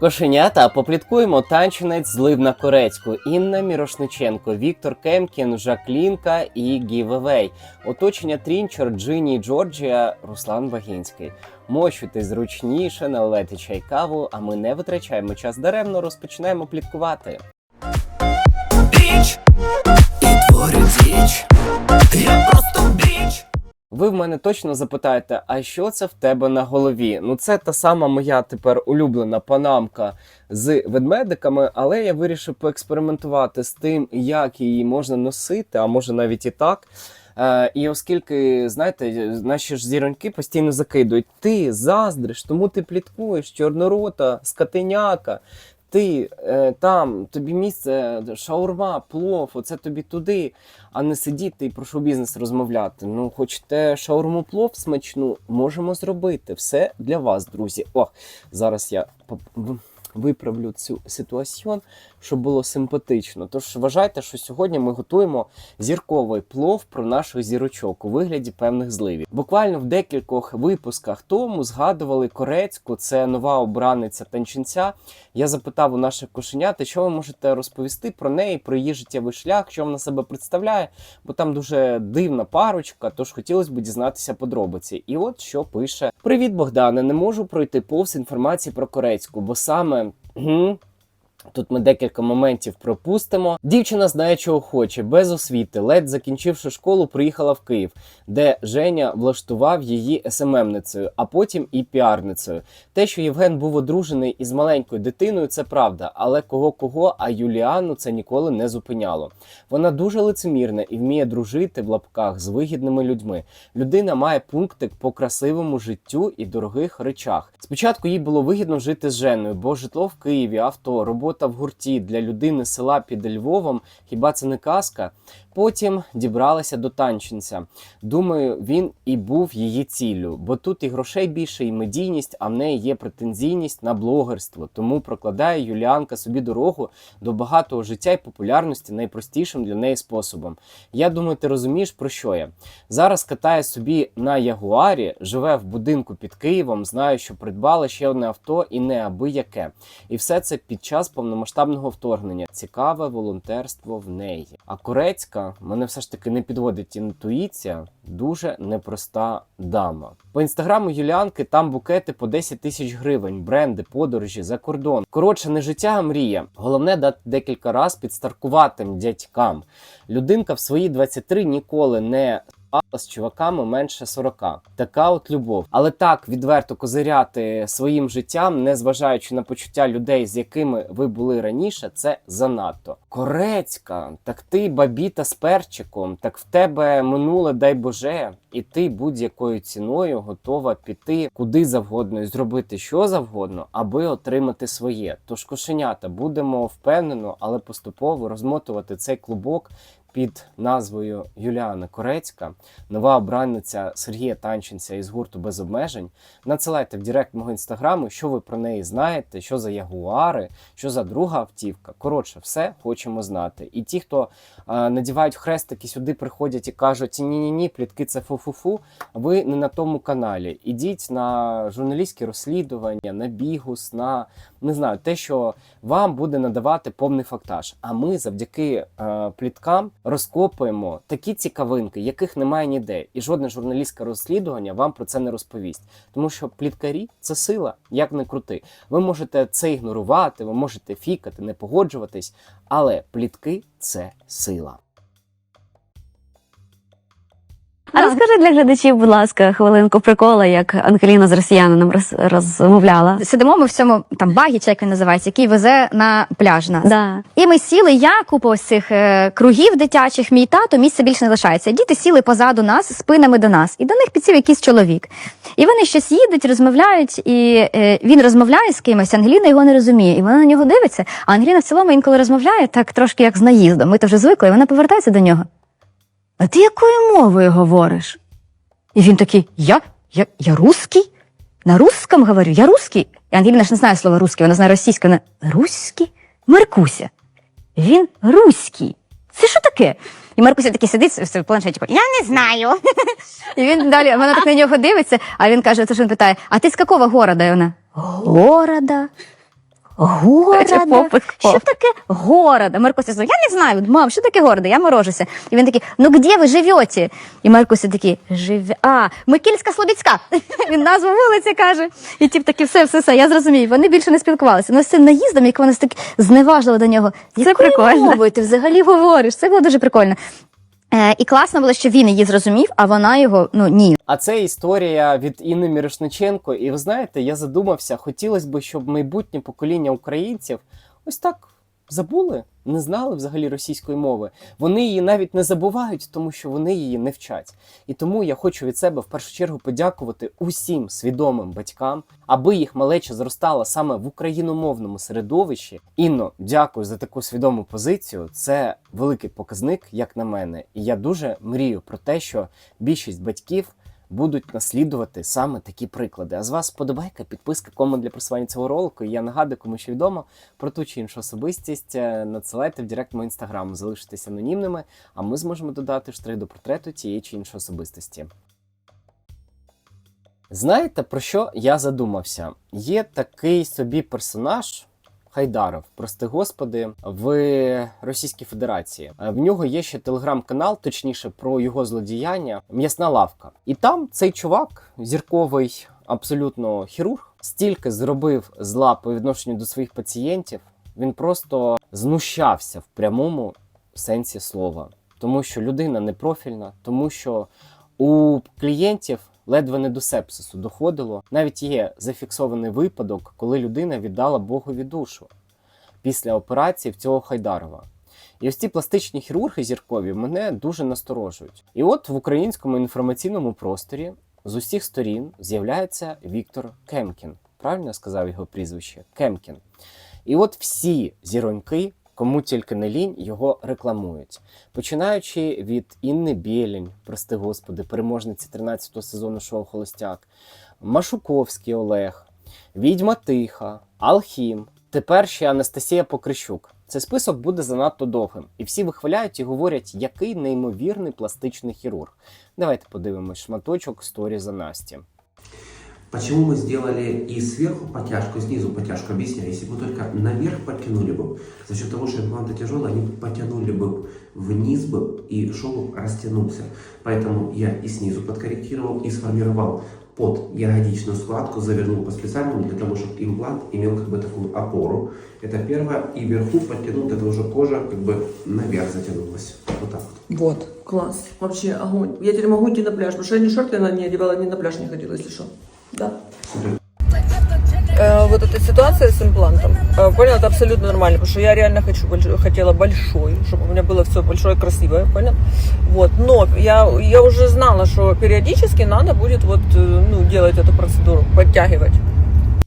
Кошенята попліткуємо танчинець злив на корецьку. Інна Мірошниченко, Віктор Кемкін, Жаклінка і Гівевей. Оточення Трінчер, Джині Джорджія, Руслан Багінський. Мощуйте зручніше, наливайте чай каву, а ми не витрачаємо час даремно, розпочинаємо пліткувати. Біч і творю діч. Я просто біч. Ви в мене точно запитаєте, а що це в тебе на голові? Ну, це та сама моя тепер улюблена панамка з ведмедиками, але я вирішив поекспериментувати з тим, як її можна носити, а може навіть і так. Е, і оскільки, знаєте, наші ж зіроньки постійно закидують, ти заздриш, тому ти пліткуєш, чорнорота, скотиняка. Ти е, там, тобі місце, шаурма, плов, оце тобі туди, а не сидіти і про шоу-бізнес розмовляти. Ну, хочете шаурму плов смачну, можемо зробити. Все для вас, друзі. О, зараз я виправлю цю ситуацію, щоб було симпатично. Тож вважайте, що сьогодні ми готуємо зірковий плов про наших зірочок у вигляді певних зливів. Буквально в декількох випусках тому згадували корецьку, це нова обраниця танчинця. Я запитав у наших кошенят, що ви можете розповісти про неї, про її життєвий шлях, що вона себе представляє, бо там дуже дивна парочка, тож хотілося б дізнатися подробиці. І от що пише: Привіт, Богдане! Не можу пройти повз інформації про корецьку, бо саме. Hmm. Тут ми декілька моментів пропустимо. Дівчина знає, чого хоче, без освіти, ледь закінчивши школу, приїхала в Київ, де Женя влаштував її СММницею, а потім і піарницею. Те, що Євген був одружений із маленькою дитиною, це правда, але кого кого, а Юліану це ніколи не зупиняло. Вона дуже лицемірна і вміє дружити в лапках з вигідними людьми. Людина має пунктик по красивому життю і дорогих речах. Спочатку їй було вигідно жити з Женою, бо житло в Києві, авто, робота в гурті для людини села під Львовом. Хіба це не казка? Потім дібралася до танчинця. Думаю, він і був її ціллю, бо тут і грошей більше, і медійність, а в неї є претензійність на блогерство. Тому прокладає Юліанка собі дорогу до багатого життя і популярності найпростішим для неї способом. Я думаю, ти розумієш про що я. Зараз катає собі на Ягуарі, живе в будинку під Києвом, знаю, що придбала ще одне авто і не аби яке. І все це під час повномасштабного вторгнення. Цікаве волонтерство в неї. А Корецька мене все ж таки не підводить інтуїція. Дуже непроста дама. По інстаграму Юліанки там букети по 10 тисяч гривень, бренди, подорожі за кордон. Коротше, не життя, а мрія. Головне дати декілька раз підстаркуватим дядькам. Людинка в свої 23 ніколи не спала з чуваками менше 40. Така от любов. Але так відверто козиряти своїм життям, не зважаючи на почуття людей, з якими ви були раніше, це занадто. Корецька, так ти бабіта з перчиком, так в тебе минуле, дай Боже, і ти будь-якою ціною готова піти куди завгодно і зробити що завгодно, аби отримати своє. Тож кошенята будемо впевнено, але поступово розмотувати цей клубок під назвою Юліана Корецька, нова обранниця Сергія Танченця із гурту без обмежень. Надсилайте в Директ мого інстаграму, що ви про неї знаєте, що за ягуари, що за друга автівка. Коротше, все хочемо знати. І ті, хто е, надівають хрестики, сюди приходять і кажуть: ні-ні ні, плітки це фу-фу-фу. Ви не на тому каналі. Ідіть на журналістські розслідування, на бігус, на не знаю, те, що вам буде надавати повний фактаж. А ми завдяки е, пліткам розкопуємо такі цікавинки, яких немає ніде, і жодне журналістське розслідування вам про це не розповість. Тому що пліткарі це сила, як не крути. Ви можете це ігнорувати, ви можете фікати, не погоджуватись, але плітки це сила. А розкажи для глядачів, будь ласка, хвилинку прикола, як Ангеліна з росіянином роз, розмовляла. Сидимо ми в цьому там багі, чи як він називається, який везе на пляж нас. Да. І ми сіли, я купа ось цих е, кругів дитячих, мій тато, місця більше не лишається. Діти сіли позаду нас, спинами до нас, і до них підсів якийсь чоловік. І вони щось їдуть, розмовляють, і е, він розмовляє з кимось, Ангеліна його не розуміє. І вона на нього дивиться. А Ангеліна в цілому інколи розмовляє так трошки як з наїздом. Ми то вже звикли, і вона повертається до нього. А ти якою мовою говориш? І він такий: Я? Я, я русский? На русском говорю, я русский. І Ангеліна ж не знає слова русский, вона знає російське. Вона Руський? Маркуся. Він руський. Це що таке? І Маркуся такий сидить в планшеті, типу, я не знаю. І він далі, вона так на нього дивиться, а він каже, це ж він питає: А ти з якого города? І вона Города? Города. Що таке города? Маркуся, я не знаю, мам, що таке города? Я морожуся. І він такий, ну де ви живете? І Маркуся такий, живе. А, Микільська Слобідська. Він назву вулиці каже. І тіп такий, все, все, все, я зрозумів. Вони більше не спілкувалися. Ну, з цим наїздом, як вони так зневажили до нього. Це Якою прикольно. мовою ти взагалі говориш? Це було дуже прикольно. Е, і класно було, що він її зрозумів, а вона його, ну ні. А це історія від Інни Мірошниченко. І ви знаєте, я задумався, хотілося б, щоб майбутнє покоління українців ось так забули, не знали взагалі російської мови. Вони її навіть не забувають, тому що вони її не вчать. І тому я хочу від себе в першу чергу подякувати усім свідомим батькам, аби їх малеча зростала саме в україномовному середовищі. Інно, дякую за таку свідому позицію. Це великий показник, як на мене. І я дуже мрію про те, що більшість батьків будуть наслідувати саме такі приклади. А з вас подобайка, підписка, комент для просування цього ролику. І я нагадую, кому що відомо про ту чи іншу особистість. е, Надсилайте в директ мого інстаграму, залишитися анонімними, а ми зможемо додати штрих до портрету тієї чи іншої особистості. Знаєте, про що я задумався? Є такий собі персонаж. Хайдаров, прости господи, в Російській Федерації. Е, В нього є ще телеграм-канал, точніше про його злодіяння, м'ясна лавка. І там цей чувак, зірковий абсолютно хірург, стільки зробив зла по відношенню до своїх пацієнтів. Він просто знущався в прямому сенсі слова, тому що людина непрофільна, тому що у клієнтів ледве не до сепсису доходило. Навіть є зафіксований випадок, коли людина віддала Богові душу після операції в цього Хайдарова. І ось ці пластичні хірурги зіркові мене дуже насторожують. І от в українському інформаційному просторі з усіх сторін з'являється Віктор Кемкін. Правильно я сказав його прізвище? Кемкін. І от всі зіроньки, кому тільки не лінь, його рекламують. Починаючи від Інни Білінь, прости господи, переможниці 13-го сезону шоу Холостяк, Машуковський Олег, Відьма Тиха, Алхім, тепер ще Анастасія Покрищук. Цей список буде занадто довгим, і всі вихваляють і говорять, який неймовірний пластичний хірург. Давайте подивимось шматочок сторі за Насті. Почему мы сделали и сверху потяжку, и снизу потяжку? Объясняю. Если бы только наверх подтянули бы, за счет того, что импланты тяжелые, они потянули бы вниз бы, и шов бы растянулся. Поэтому я и снизу подкорректировал, и сформировал под ягодичную складку, завернул по специальному, для того, чтобы имплант имел как бы такую опору. Это первое. И вверху подтянул, это уже кожа как бы наверх затянулась. Вот так вот. Вот, класс. Вообще огонь. Я теперь могу идти на пляж, потому что я ни шорты на- не одевала, ни на пляж не ходила, если что. Да. Супер. Э, вот эта ситуация с имплантом, э, понял, это абсолютно нормально, потому что я реально хочу, больш- хотела большой, чтобы у меня было все большое, красивое, понял? Вот, но я, я уже знала, что периодически надо будет вот, э, ну, делать эту процедуру, подтягивать.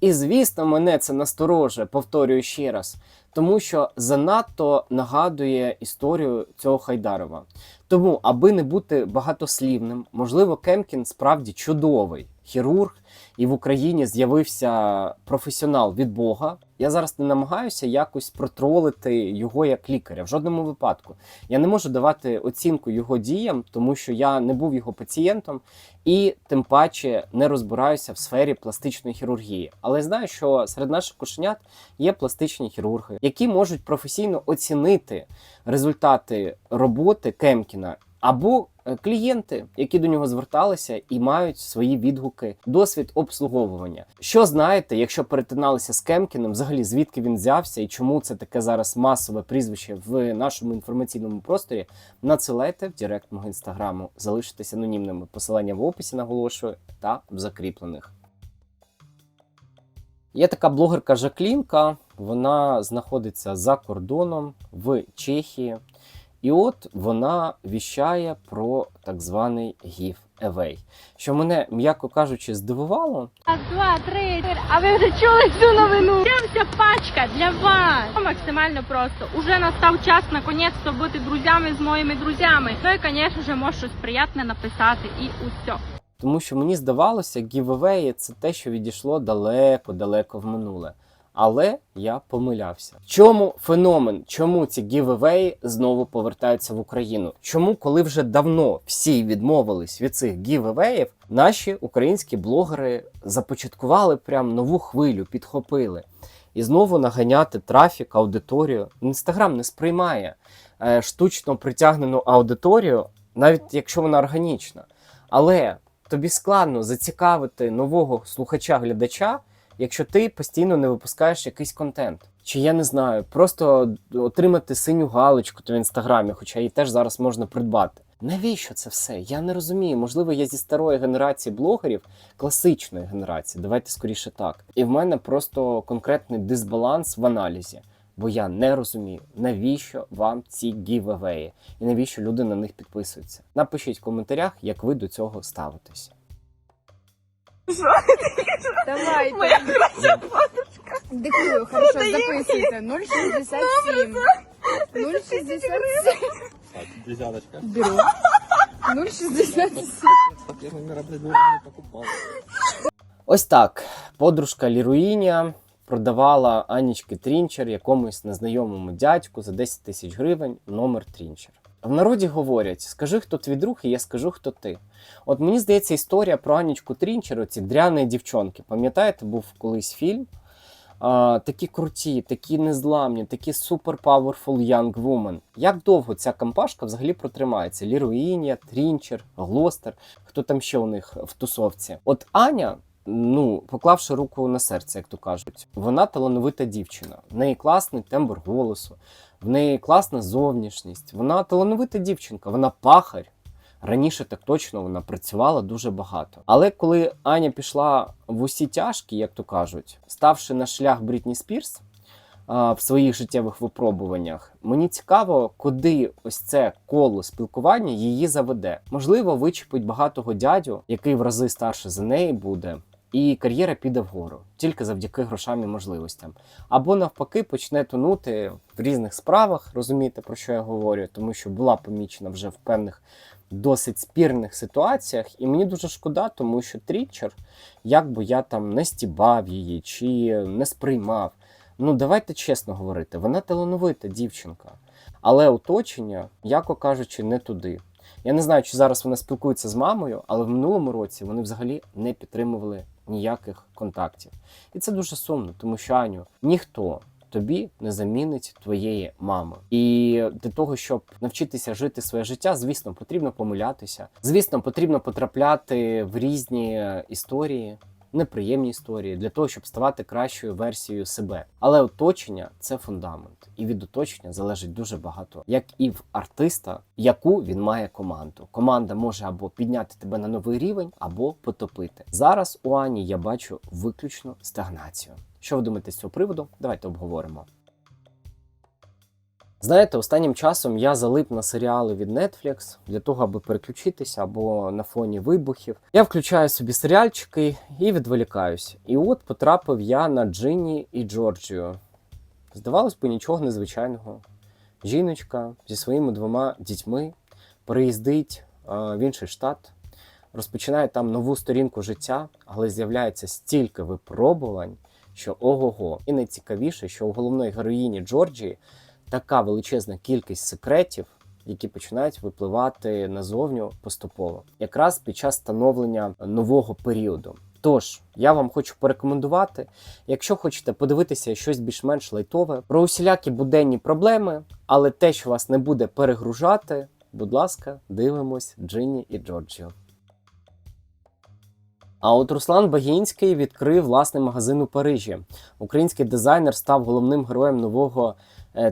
І звісно, мене це насторожує, повторюю ще раз, тому що занадто нагадує історію цього Хайдарова. Тому, аби не бути багатослівним, можливо, Кемкін справді чудовий хірург, і в Україні з'явився професіонал від Бога. Я зараз не намагаюся якось протролити його як лікаря в жодному випадку. Я не можу давати оцінку його діям, тому що я не був його пацієнтом і тим паче не розбираюся в сфері пластичної хірургії. Але знаю, що серед наших кошенят є пластичні хірурги, які можуть професійно оцінити результати роботи Кемкіна. Або е, клієнти, які до нього зверталися і мають свої відгуки, досвід обслуговування. Що знаєте, якщо перетиналися з Кемкіним, взагалі звідки він взявся і чому це таке зараз масове прізвище в нашому інформаційному просторі? Надсилайте в директ мого інстаграму, залишитесь анонімними. Посилання в описі наголошую та в закріплених. Є така блогерка Жаклінка, вона знаходиться за кордоном в Чехії. І от вона віщає про так званий giveaway, що мене, м'яко кажучи, здивувало. Раз, два, три. А ви вже чули цю новину? Вся пачка для вас. Максимально просто. Уже настав час наконець-то бути друзями з моїми друзями. Ну і, звісно ж, може щось приятне написати і усе. Тому що мені здавалося, giveaway – це те, що відійшло далеко-далеко в минуле. Але я помилявся. Чому феномен? Чому ці giveaway знову повертаються в Україну? Чому, коли вже давно всі відмовились від цих giveaway, наші українські блогери започаткували прям нову хвилю, підхопили. і знову наганяти трафік, аудиторію. Інстаграм не сприймає е, штучно притягнену аудиторію, навіть якщо вона органічна. Але тобі складно зацікавити нового слухача-глядача, якщо ти постійно не випускаєш якийсь контент. Чи я не знаю, просто отримати синю галочку в інстаграмі, хоча її теж зараз можна придбати. Навіщо це все? Я не розумію. Можливо, я зі старої генерації блогерів, класичної генерації, давайте скоріше так. І в мене просто конкретний дисбаланс в аналізі, бо я не розумію, навіщо вам ці гівевеї і навіщо люди на них підписуються. Напишіть в коментарях, як ви до цього ставитесь. Диктую, хорошо, записуйте. 067. 067. Десяточка. Беру. 067. Ось так. Подружка Ліруїня продавала Анічки Трінчер якомусь незнайомому дядьку за 10 тисяч гривень номер Трінчер. В народі говорять: скажи, хто твій друг, і я скажу, хто ти. От мені здається, історія про Анічку Трінчер, ці дряні дівчонки. Пам'ятаєте, був колись фільм? А, такі круті, такі незламні, такі super powerful young woman. Як довго ця компашка взагалі протримається? Ліруїня, Трінчер, Глостер, хто там ще у них в тусовці? От Аня, ну, поклавши руку на серце, як то кажуть, вона талановита дівчина. В неї класний тембр голосу, в неї класна зовнішність. Вона талановита дівчинка, вона пахарь. Раніше так точно вона працювала дуже багато. Але коли Аня пішла в усі тяжкі, як то кажуть, ставши на шлях Брітні Спірс в своїх життєвих випробуваннях, мені цікаво, куди ось це коло спілкування її заведе. Можливо, вичепить багатого дядю, який в рази старше за неї буде. І кар'єра піде вгору тільки завдяки грошам і можливостям. Або навпаки почне тонути в різних справах, розумієте, про що я говорю, тому що була помічена вже в певних досить спірних ситуаціях, і мені дуже шкода, тому що Трітчер, як би я там не стібав її чи не сприймав. Ну давайте чесно говорити, вона талановита дівчинка, але оточення, яко кажучи, не туди. Я не знаю, чи зараз вона спілкується з мамою, але в минулому році вони взагалі не підтримували ніяких контактів. І це дуже сумно, тому що Аню, ніхто тобі не замінить твоєї мами. І для того, щоб навчитися жити своє життя, звісно, потрібно помилятися. Звісно, потрібно потрапляти в різні історії. Неприємні історії для того, щоб ставати кращою версією себе. Але оточення це фундамент, і від оточення залежить дуже багато, як і в артиста, яку він має команду. Команда може або підняти тебе на новий рівень, або потопити. Зараз у Ані я бачу виключно стагнацію. Що ви думаєте з цього приводу? Давайте обговоримо. Знаєте, останнім часом я залип на серіали від Netflix для того, аби переключитися або на фоні вибухів. Я включаю собі серіальчики і відволікаюсь. І от потрапив я на Джинні і Джорджію. Здавалось би, нічого незвичайного. Жіночка зі своїми двома дітьми переїздить в інший штат, розпочинає там нову сторінку життя, але з'являється стільки випробувань, що ого-го. І найцікавіше, що у головної героїні Джорджії така величезна кількість секретів, які починають випливати назовню поступово, якраз під час становлення нового періоду. Тож я вам хочу порекомендувати, якщо хочете подивитися щось більш-менш лайтове, про усілякі буденні проблеми, але те, що вас не буде перегружати, будь ласка, дивимось Джинні і Джорджіо. А от Руслан Багінський відкрив власний магазин у Парижі. Український дизайнер став головним героєм нового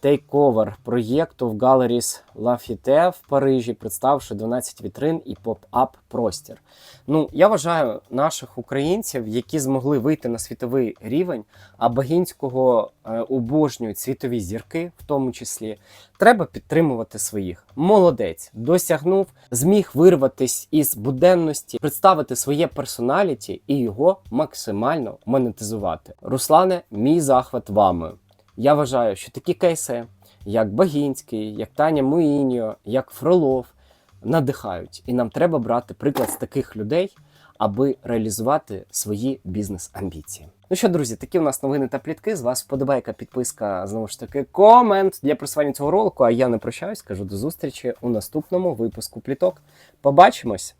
тейковер проєкту в Galleries Lafite в Парижі, представивши 12 вітрин і поп-ап простір. Ну, я вважаю наших українців, які змогли вийти на світовий рівень, а Багінського е, обожнюють світові зірки, в тому числі, треба підтримувати своїх. Молодець, досягнув, зміг вирватись із буденності, представити своє персоналіті і його максимально монетизувати. Руслане, мій захват вами. Я вважаю, що такі кейси, як Багінський, як Таня Муїньо, як Фролов, надихають. І нам треба брати приклад з таких людей, аби реалізувати свої бізнес-амбіції. Ну що, друзі, такі у нас новини та плітки. З вас вподобайка, підписка, знову ж таки, комент для просування цього ролику. А я не прощаюсь, кажу до зустрічі у наступному випуску пліток. Побачимось!